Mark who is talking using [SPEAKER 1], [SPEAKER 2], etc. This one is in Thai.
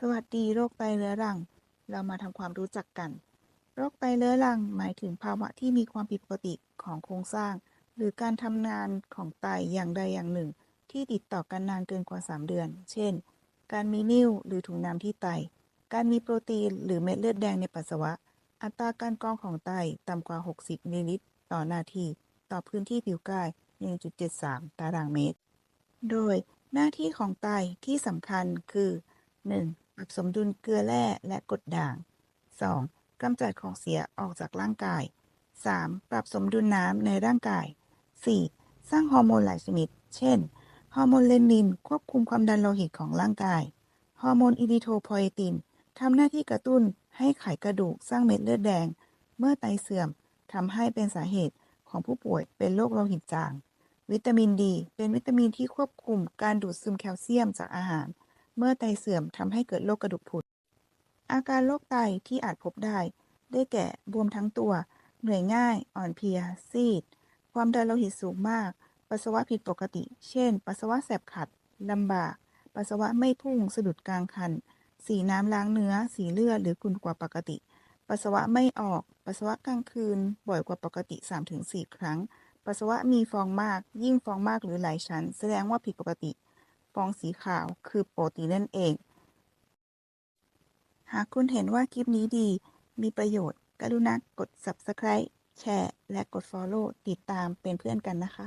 [SPEAKER 1] สวัสดีโรคไตเรื้อรัง เรามาทำความรู้จักกัน โรคไตเรื้อรังหมายถึงภาวะที่มีความผิดปกติของโครงสร้าง หรือการทำงานของไตอย่างใดอย่างหนึ่ง ที่ติดต่อกันนานเกินกว่า 3 เดือน เช่น การมีนิ่วหรือถุงน้ำที่ไต การมีโปรตีนหรือเม็ดเลือดแดงในปัสสาวะ อัตราการกรองของไตต่ำกว่า 60มิลลิลิตรต่อนาที ต่อพื้นที่ผิวกาย 1.73 ตารางเมตร โดยหน้าที่ของไตที่สำคัญคือ 1. ปรับสมดุลเกลือแร่และกรดด่าง 2. กำจัดของเสียออกจากร่างกาย 3. ปรับสมดุลน้ำในร่างกาย 4. สร้างฮอร์โมนหลายชนิด เช่น ฮอร์โมนเลนิน ควบคุมความดันโลหิตของร่างกาย ฮอร์โมนอิริโทโพเอติน ทำหน้าที่กระตุ้นให้ไขกระดูกสร้างเม็ดเลือดแดง เมื่อไตเสื่อมทำให้เป็นสาเหตุของผู้ป่วยเป็นโรคโลหิตจาง วิตามินดี เป็นวิตามินที่ควบคุมการดูดซึมแคลเซียมจากอาหาร เมื่อไตเสื่อมทำให้เกิดโรคกระดูกพรุนอาการโรคไตที่อาจพบได้ ได้แก่บวมทั้งตัว เหนื่อยง่าย อ่อนเพลีย ซีด ความดันโลหิตสูงมาก ปัสสาวะผิดปกติ เช่น ปัสสาวะแสบขัดลำบาก ปัสสาวะไม่พุ่ง สะดุดกลางคัน สีน้ำล้างเนื้อ สีเลือดหรือขุ่นกว่าปกติ ปัสสาวะไม่ออก ปัสสาวะกลางคืน บ่อยกว่าปกติ 3-4 ครั้ง ปัสสาวะมีฟองมาก ยิ่งฟองมากหรือหลายชั้น แสดงว่าผิดปกติ ฟองสีขาวคือโปรตีนนั่นเอง หากคุณเห็นว่าคลิปนี้ดี มีประโยชน์ กรุณากด Subscribe แชร์ และกด Follow ติดตามเป็นเพื่อนกันนะคะ